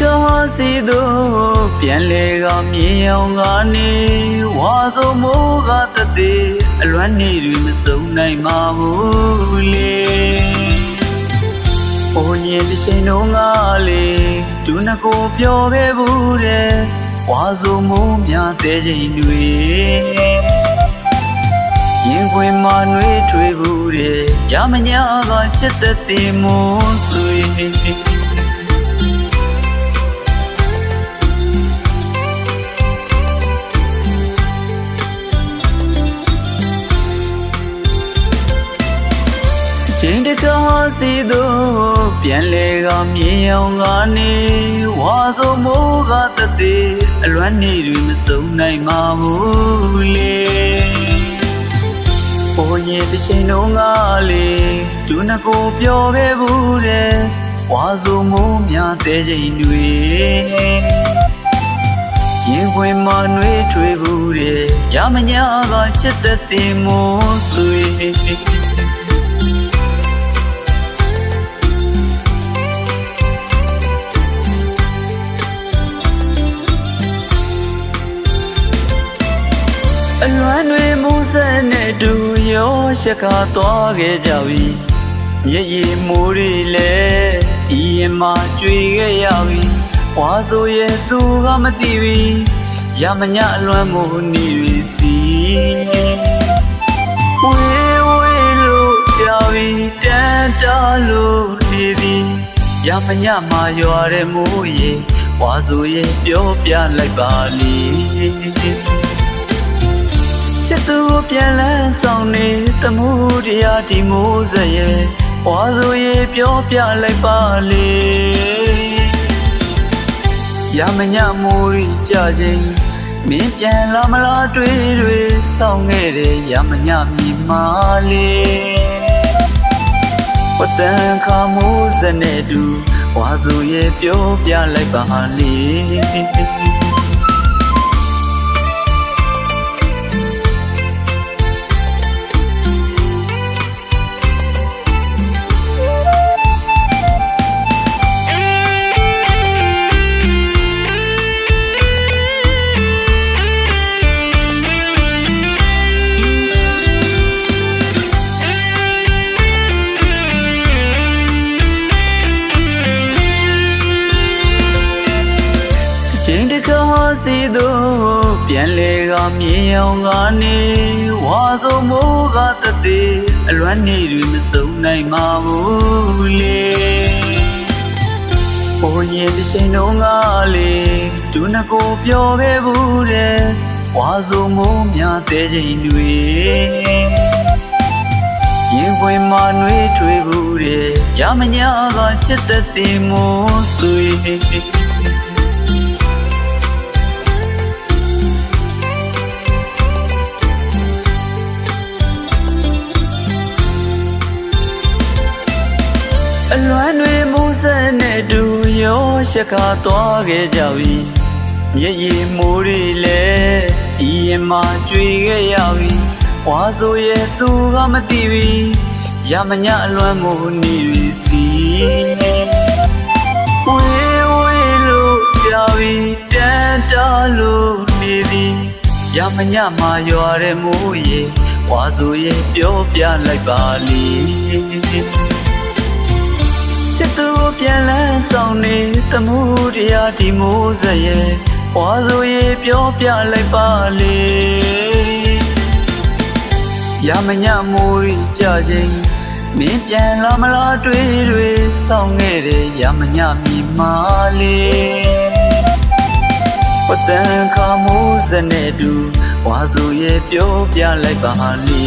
ကဟာစီတို့ပြန်လေကမြင်အောင်ကနေဝါဆိုမိုးကတသေးအလွမ်းနေတွေမစုံနိုင်ပါဘူးလေ။အိုးရင်တစ်ချိန်လုံးကလေဒုနကိုပြောခဲ့ဘူးတဲ့ဝါဆိုမိုးများတဲ့ချိန်တွေရင်ခွင်မှာနှွေးထွေးဘူးတဲ့ရမညာကချက်သက်တင်မိုးဆွေ ကားစီတို့ပြန်လေကမြင်အောင်ကနေဝါဆိုမိုးကတသေးအလွမ်းနေတွေမစုံနိုင်ပါဘူးလေ။ဘိုးရင်တစ်ချိန်လုံးကလေဒုနကိုပြောခဲ့ဘူးတဲ့ဝါဆိုမိုးများတဲ့ချိန်တွေရင်ခွင်မှာနှွေးထွေးဘူးတဲ့ရမညာကချက်သက်တင်မိုးဆွေ ဆက်နဲ့တူရောရှက်ခါသွားခဲ့ကြပြီမျက်ရည်မိုးတွေလည်းဒီရင်မှာကြွေခဲ့ရပြီဝါဆိုရဲ့သူကမသိပြီရမညအလွမ်းမိုးနေပြီစီဝေးဝေးလို့ကြာပြီတန်တာလို့နေသည်ရမညမှာရွာတဲ့မိုးရေဝါဆိုရဲ့ပြောပြလိုက်ပါလေ ချစ်သူကိုပြန်လန်းဆောင်နေတမှုတရားဒီမိုးစရဲ့ဝါဆိုရေပြောပြလိုက်ပါလေရမညမိုးရီကြခြင်းမင်းပြန်လာမလားတွေ့တွေ့ဆောင်ခဲ့တယ်ရမညမြင်မာလေဝတန်ခါမိုးစနဲ့တူဝါဆိုရေပြောပြလိုက်ပါလေ စီတို့ပြန်လေကမြင်အောင်ကနေဝါဆိုမိုးကတသေးအလွမ်းနေတွေမစုံနိုင်ပါဘူးလေဘိုးရင်တစ်ချိန်လုံးကလေဒုနကိုပြောခဲ့ဘူးတဲ့ဝါဆိုမိုးများတဲ့ချိန်တွေရင်ခွင်မှာနှွေးထွေးဘူးတဲ့ရမညာကချက်သက်တင်မိုးဆွေ ရောရှက်ခါသွားခဲ့ကြပြီမျက်ရည်မိုးတွေလည်းဒီရင်မှာကြွေခဲ့ရပြီဝါဆိုရဲ့သူကမသိပြီရမညအလွမ်းမိုးနေပြီစီဝေးဝေးလို့ကြာပြီတန်တာလို့နေသည်ရမညမှာရွာတဲ့မိုးရေဝါဆိုရဲ့ပြောပြလိုက်ပါလေ ချစ်သူကိုပြန်လန်းဆောင်နေတမှုတရားဒီမိုးစရဲ့ဝါဆိုရေပြောပြလိုက်ပါလေရမညမိုးရီကြခြင်းမင်းပြန်လာမလားတွေ့တွေ့ဆောင်ခဲ့တယ်ရမညမြင်မာလေဝတန်ခါမိုးစနဲ့တူဝါဆိုရေပြောပြလိုက်ပါလေ